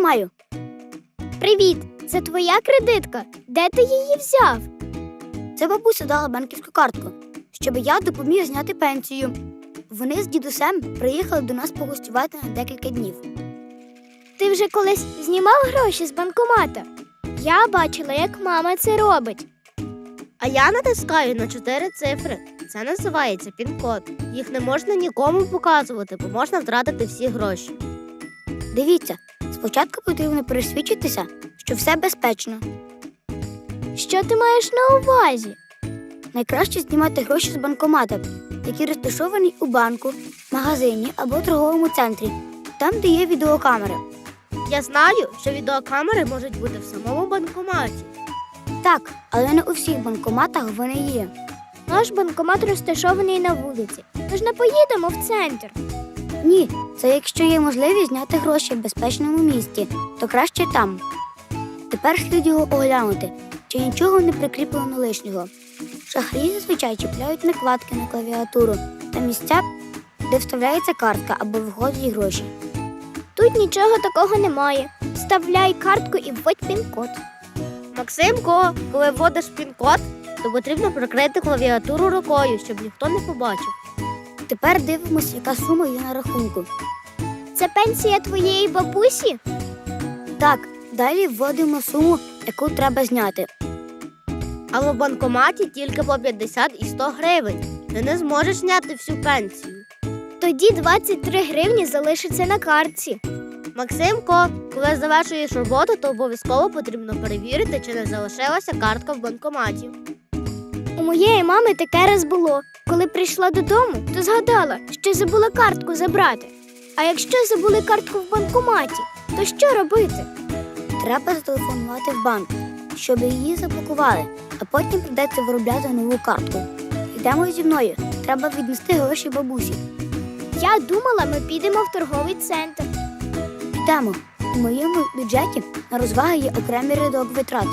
Тримаю. Привіт! Це твоя кредитка. Де ти її взяв? Це бабуся дала банківську картку, щоб я допоміг зняти пенсію. Вони з дідусем приїхали до нас погостювати на декілька днів. Ти вже колись знімав гроші з банкомата? Я бачила, як мама це робить. А я натискаю на чотири цифри. Це називається пін-код. Їх не можна нікому показувати, бо можна втратити всі гроші. Дивіться, спочатку потрібно пересвідчитися, що все безпечно. Що ти маєш на увазі? Найкраще знімати гроші з банкомата, які розташовані у банку, магазині або торговому центрі, там, де є відеокамери. Я знаю, що відеокамери можуть бути в самому банкоматі. Так, але не у всіх банкоматах вони є. Наш банкомат розташований на вулиці. Ми ж не поїдемо в центр. Ні, це якщо є можливість зняти гроші в безпечному місці, то краще там. Тепер слід його оглянути, чи нічого не прикріплено лишнього. Шахраї зазвичай чіпляють накладки на клавіатуру та місця, де вставляється картка або виходять гроші. Тут нічого такого немає. Вставляй картку і вводь пін-код. Максимко, коли вводиш пін-код, то потрібно прикрити клавіатуру рукою, щоб ніхто не побачив. Тепер дивимося, яка сума є на рахунку. Це пенсія твоєї бабусі? Так, далі вводимо суму, яку треба зняти. Але в банкоматі тільки по 50 і 100 гривень. Ти не зможеш зняти всю пенсію. Тоді 23 гривні залишиться на картці. Максимко, коли завершуєш роботу, то обов'язково потрібно перевірити, чи не залишилася картка в банкоматі. У моєї мами таке раз було. Коли прийшла додому, то згадала, що забула картку забрати. А якщо забули картку в банкоматі, то що робити? Треба зателефонувати в банк, щоб її заблокували, а потім придеться виробляти нову картку. Йдемо зі мною. Треба віднести гроші бабусі. Я думала, ми підемо в торговий центр. Йдемо. У моєму бюджеті на розваги є окремий рядок витрат.